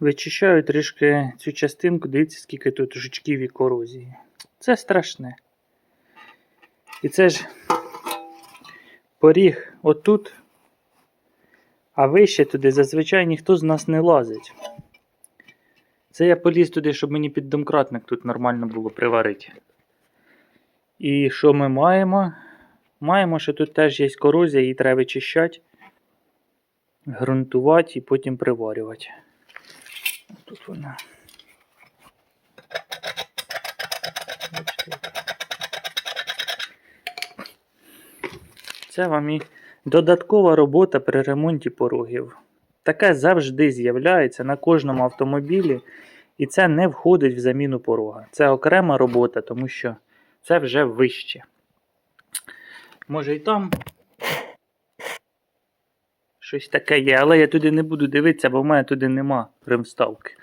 Вичищаю трішки цю частинку, дивіться, скільки тут жучків і корозії. Це страшне. І це ж поріг отут, а вище туди зазвичай ніхто з нас не лазить. Це я поліз туди, щоб мені піддомкратник тут нормально було приварити. І що ми маємо? Маємо, що тут теж є корозія, її треба вичищати, ґрунтувати і потім приварювати. Тут вона. Це вам і додаткова робота при ремонті порогів. Таке завжди з'являється на кожному автомобілі, і це не входить в заміну порога. Це окрема робота, тому що це вже вище. Може і там щось таке є, але я туди не буду дивитися, бо в мене туди нема ремставки.